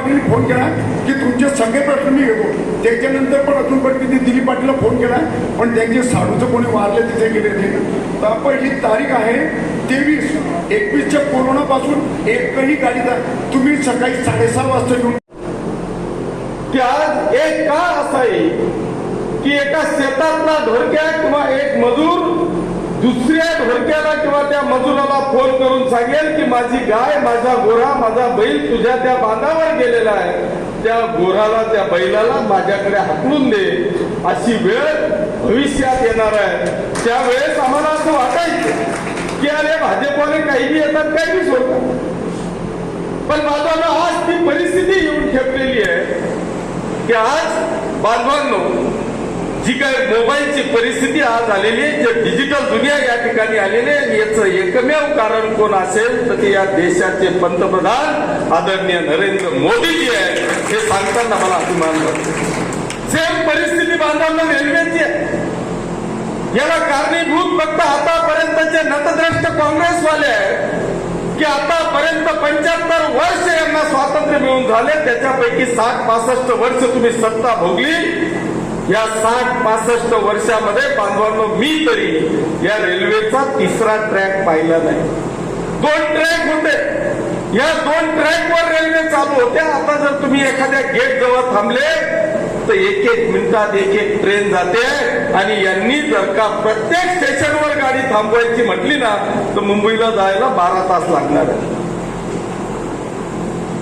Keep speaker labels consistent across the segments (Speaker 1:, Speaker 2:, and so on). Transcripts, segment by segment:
Speaker 1: Patil phone केला की तुमचे सगळे प्रश्न मी घेतो. त्याच्यानंतर पण अजून पण किती दिलीप पाटीलला फोन केला पण त्यांचे साडूचं कोणी वारले तिथे गेले नाही. तर आपण ही तारीख आहे तेवीस. एकवीसच्या कोरोनापासून एकही गाडीचा तुम्ही सकाळी साडेसहा वाजता येऊन
Speaker 2: की आज एक काळ असा येईल की एका शेतातला धोक्या किंवा एक मजूर दुसऱ्या ढोरक्याला किंवा त्या मजुराला फोन करून सांगेल की माझी गाय माझा गोरा माझा बैल तुझ्या त्या बांधावर गेलेला आहे. त्या गोराला त्या बैलाला माझ्याकडे हाकलून दे. अशी वेळ भविष्यात येणार आहे. त्यावेळेस आम्हाला असं वाटायचं की अरे भाजपवाले काही बी येतात काही बी सोडतात. पण बांधवांनो आज ती परिस्थिती येऊन ठेपलेली आहे की आज बांधवांनो जी काय मोबाईलची परिस्थिती आज आलेली आहे जे डिजिटल दुनिया या ठिकाणी आलेली आहे याचं एकमेव कारण कोण असेल तर ते या देशाचे पंतप्रधान आदरणीय नरेंद्र मोदीजी आहेत हे सांगताना मला अभिमान वाटतो. सेम परिस्थिती बांधवांना रेल्वेची आहे. याला कारणीभूत फक्त आतापर्यंतचे नतद्रष्ट काँग्रेसवाले आहे की आतापर्यंत पंच्याहत्तर वर्ष यांना स्वातंत्र्य मिळून झाले त्याच्यापैकी साठ पासष्ट वर्ष तुम्ही सत्ता भोगली या साठ पासष्ट वर्षामध्ये बांधवांनो मी तरी या रेल्वेचा तिसरा ट्रॅक पाहिला नाही. दोन ट्रॅक होते. या दोन ट्रॅकवर रेल्वे चालू होत्या. आता जर तुम्ही एखाद्या गेट जवळ थांबले तर एक एक मिनिटात एक एक ट्रेन जाते. आणि यांनी जर का प्रत्येक स्टेशनवर गाडी थांबवायची म्हटली ना तर मुंबईला जायला बारा तास लागणार आहे.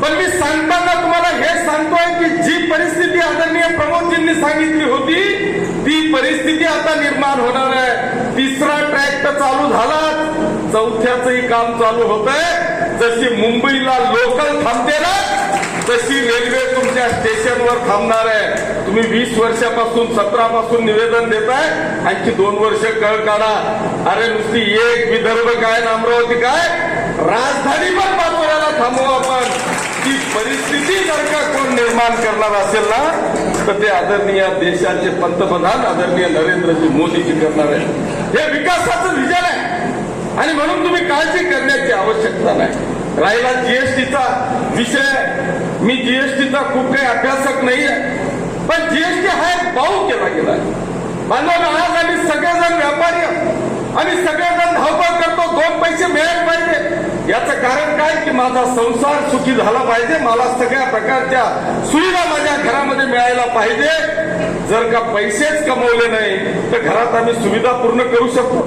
Speaker 2: पण मी सांगताना तुम्हाला हे सांगतोय की जी परिस्थिती आदरणीय प्रमोदजींनी सांगितली होती ती परिस्थिती आता निर्माण होणार आहे. तिसरा ट्रॅक तर चालू झालाच. चौथ्याचंही काम चालू होत आहे जशी मुंबईला लोकल थांबते ना तशी रेल्वे तुमच्या स्टेशनवर थांबणार आहे. तुम्ही वीस वर्षापासून सतरा पासून निवेदन देताय. आणखी दोन वर्ष कळ काढा. अरे नुसती एक विदर्भ काय अमरावती काय? राजधानी पण पाचोऱ्याला थांबू आपण. ती परिस्थिती जर का कोण निर्माण करणार असेल ना तर ते आदरणीय देशाचे पंतप्रधान आदरणीय नरेंद्रजी मोदीजी करणार आहे हे विकासाचं विजन आहे. आणि म्हणून तुम्ही काळजी करण्याची आवश्यकता नाही. राहिला जीएसटीचा विषय मी जीएसटीचा खूप काही अभ्यासक नाही आहे. पण जीएसटी हा एक पाऊ केला गेला बांधवांना आज आम्ही सगळेजण व्यापारी आणि सगळेजण धावपळ करतो दोन पैसे मिळाले पाहिजे याचं कारण काय की माझा संसार सुखी झाला पाहिजे? मला सगळ्या प्रकारच्या सुविधा माझ्या घरामध्ये मिळायला पाहिजे. जर का पैसेच कमवले नाही तर घरात आम्ही सुविधा पूर्ण करू शकतो.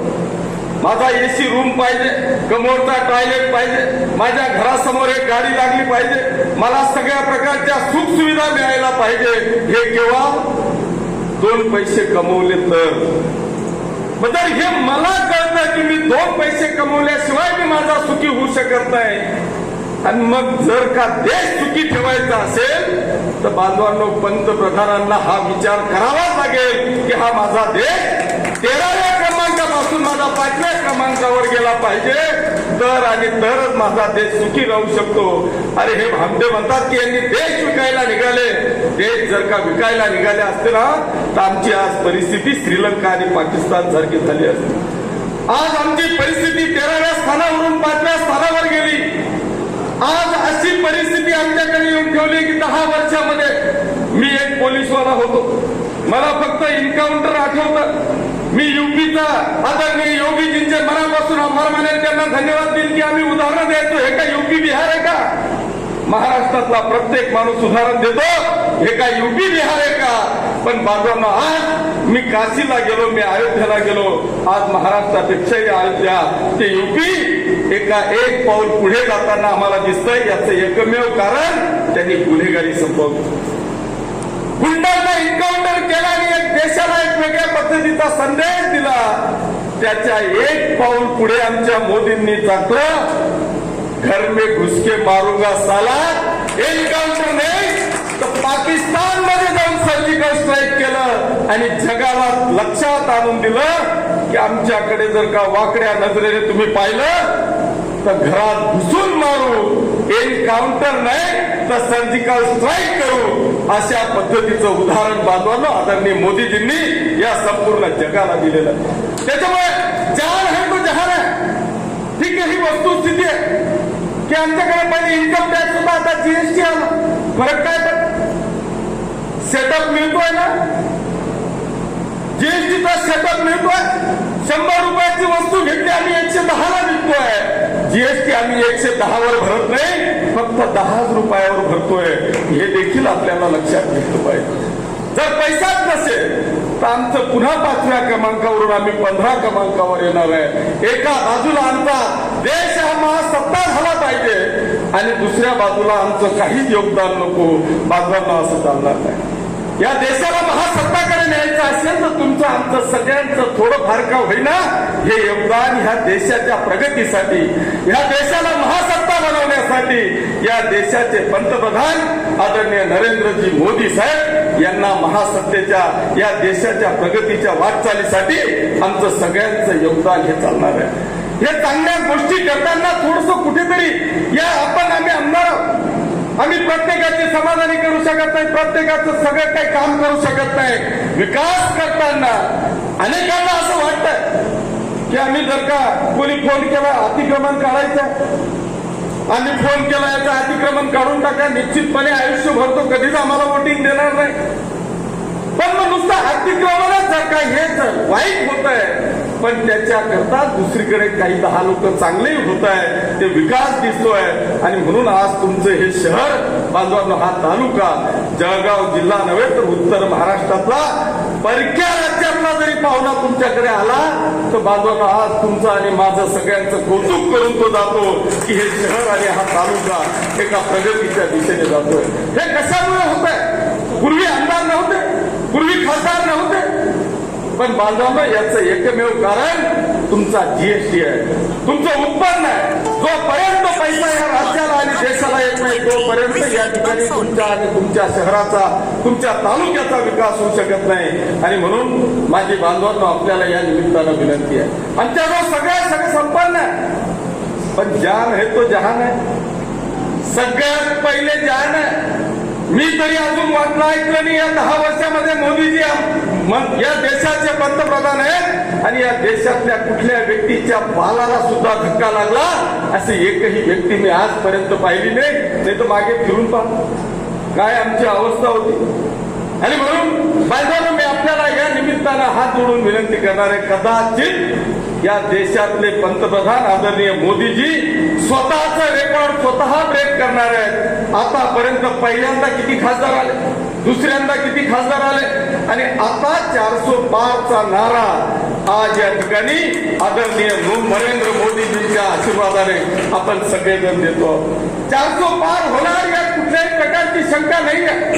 Speaker 2: माझा एसी रूम पाहिजे कमोरचा टॉयलेट पाहिजे माझ्या घरासमोर एक गाडी लागली पाहिजे. मला सगळ्या प्रकारच्या सुख सुविधा मिळायला पाहिजे. हे केव्हा? दोन पैसे कमवले तर. मग हे मला कळतं की मी दोन पैसे कमवल्याशिवाय मी माझा सुखी होऊ शकत नाही. आणि मग जर का देश सुखी ठेवायचा असेल तर बांधवांनो पंतप्रधानांना हा विचार करावाच लागेल की हा माझा देश तेराव्या क्रमांकापासून माझा पाचव्या क्रमांकावर गेला पाहिजे. तर आणि तरच माझा देश सुखी राहू शकतो. अरे हे भामदे म्हणतात की यांनी देश विकायला निघाले. देश जर का विकायला निघाले असते ना तर आमची आज परिस्थिती श्रीलंका आणि पाकिस्तान सारखी झाली असती. आज आमची परिस्थिती तेराव्या स्थानावरून पाचव्या स्थानावर गेली. आज अशी परिस्थिती आमच्याकडे येऊन ठेवली की दहा वर्षामध्ये मी एक पोलीसवाला होतो. मला फक्त एन्काउंटर आठवतं. मी युपीचा आदरणीय योगीजींचे मनापासून आभार मानेल त्यांना धन्यवाद देईल की आम्ही उदाहरण द्यायचो हे का युपी बिहार आहे का? महाराष्ट्रातला प्रत्येक माणूस उदाहरण देतो. हे का युपी बिहार आहे का? पण बाजूला आज मी काशीला गेलो मी अयोध्येला गेलो. आज महाराष्ट्रापेक्षाही अयोध्या ते युपी. एका एक पाऊल पुढे जाताना आम्हाला दिसतंय याचं एकमेव कारण त्यांनी गुन्हेगारी संपवली. गुंडांना एन्काउंटर केला आणि एक देशाला एक वेगळ्या पद्धतीचा संदेश दिला. त्याच्या एक पाऊल पुढे आमच्या मोदींनी टाकलं. घर मे घुसके मारूंगा साला. एन्काउंटर नाही तर पाकिस्तानमध्ये जाऊन सर्जिकल स्ट्राईक केलं आणि जगाला लक्षात आणून दिलं की आमच्याकडे जर का वाकड्या नजरेने तुम्ही पाहिलं तर घरात घुसून मारू. एन्काउंटर नाही तर सर्जिकल स्ट्राईक करू. अशा पद्धतीचं उदाहरण बांधवानं आदरणीय मोदीजींनी या संपूर्ण जगाला दिलेलं. त्याच्यामुळे जहान आहे तो जहान आहे ठीक आहे ही वस्तुस्थिती आहे. की आमच्याकडे पहिले इन्कम टॅक्स होता आता जीएसटी आला. फरक काय तर? सेटअप मिळतोय ना? जीएसटीचा सेटअप मिळतोय. शंभर रुपयाची वस्तू घेतली आम्ही एकशे दहाला विकतोय. जीएसटी आम्ही एकशे दहावर भरत नाही. फक्त दहाच रुपयावर भरतोय हे देखील आपल्याला लक्षात घेतलं पाहिजे. जर पैसाच नसेल तर आमचं पुन्हा पाचव्या क्रमांकावरून आम्ही पंधरा क्रमांकावर येणार आहे. एका बाजूला आमचा देश हा महासत्ता झाला पाहिजे आणि दुसऱ्या बाजूला आमचं काहीच योगदान नको. बाजूला असं चालणार नाही. या देशाला महासत्ताकडे न्यायचं असेल तर तुमचं आमचं सगळ्यांचं थोडं फार का होईना हे योगदान ह्या देशाच्या प्रगतीसाठी ह्या देशाला महा बनवण्यासाठी या देशाचे पंतप्रधान आदरणीय नरेंद्रजी मोदी साहेब यांना महासत्तेच्या या देशाच्या प्रगतीच्या वाटचालीसाठी आमचं सगळ्यांचं योगदान हे चालणार आहे. हे चांगल्या गोष्टी करताना थोडस कुठेतरी या आपण आम्ही आमदार आम्ही प्रत्येकाची समाधानी करू शकत नाही प्रत्येकाचं सगळं काही काम करू शकत नाही. विकास करताना अनेकांना असं वाटतं की आम्ही जर का कोणी फोन केला अतिक्रमण काढायचं आम्ही फोन केला याचं अतिक्रमण काढून टाका. निश्चितपणे आयुष्यभर तो कधीच आम्हाला वोटिंग देणार नाही. पण मग नुसतं अतिक्रमणच जर का? हे जर वाईट होत आहे पण त्याच्याकरता दुसरीकडे काही दहा लोक चांगलेही होत आहे ते विकास दिसतोय. आणि म्हणून आज तुमचं हे शहर बांधवांनो हा तालुका जळगाव जिल्हा नव्हे तर उत्तर महाराष्ट्रातला परक्या राज्यातला जरी पाहुणा तुमच्याकडे आला तर बांधवांनो आज तुमचं आणि माझं सगळ्यांचं कौतुक करून तो जातो की हे शहर आणि हा तालुका एका प्रगतीच्या दिशेने जातोय. हे कशामुळे होत आहे पूर्वी आमदार नव्हते पूर्वी खासदार नव्हते पण बांधवांना याचं एकमेव कारण तुमचा जीएसटी आहे. तुमचं उत्पन्न आहे. जोपर्यंत पैसा या राज्याला आणि देशाला येत नाही तोपर्यंत या ठिकाणी तुमच्या आणि तुमच्या शहराचा तुमच्या तालुक्याचा विकास होऊ शकत नाही. आणि म्हणून माझी बांधवांना आपल्याला या निमित्तानं विनंती आहे. आमच्याजवळ सगळ्या सगळं संपन्न आहे. पण जान हे तो जहान आहे. सगळ्यात पहिले जान आहे मी तरी अजून वाटलं ऐकलं नाही. या दहा वर्षामध्ये मोदीजी या देशाचे पंतप्रधान आहेत आणि या देशातल्या कुठल्या व्यक्तीच्या बालाला सुद्धा धक्का लागला अशी एकही व्यक्ती मी आजपर्यंत पाहिली नाही. ते तर मागे फिरून पहा. काय आमची अवस्था होती. आणि म्हणून बायदानं मी आपल्याला या निमित्तानं हात जोडून विनंती करणार आहे कदाचित या देशातले पंतप्रधान आदरणीय मोदीजी स्वतःचं रेकॉर्ड स्वतः ब्रेक करणार आहेत. आतापर्यंत पहिल्यांदा किती खासदार आले? दुसऱ्यांदा किती खासदार आले? आणि आता चारसो चा नारा आज या ठिकाणी आदरणीय नरेंद्र मोदीजींच्या आशीर्वादाने आपण सगळेजण देतो. चारसो पार होणार या कुठल्याही प्रकारची शंका नाही आहे.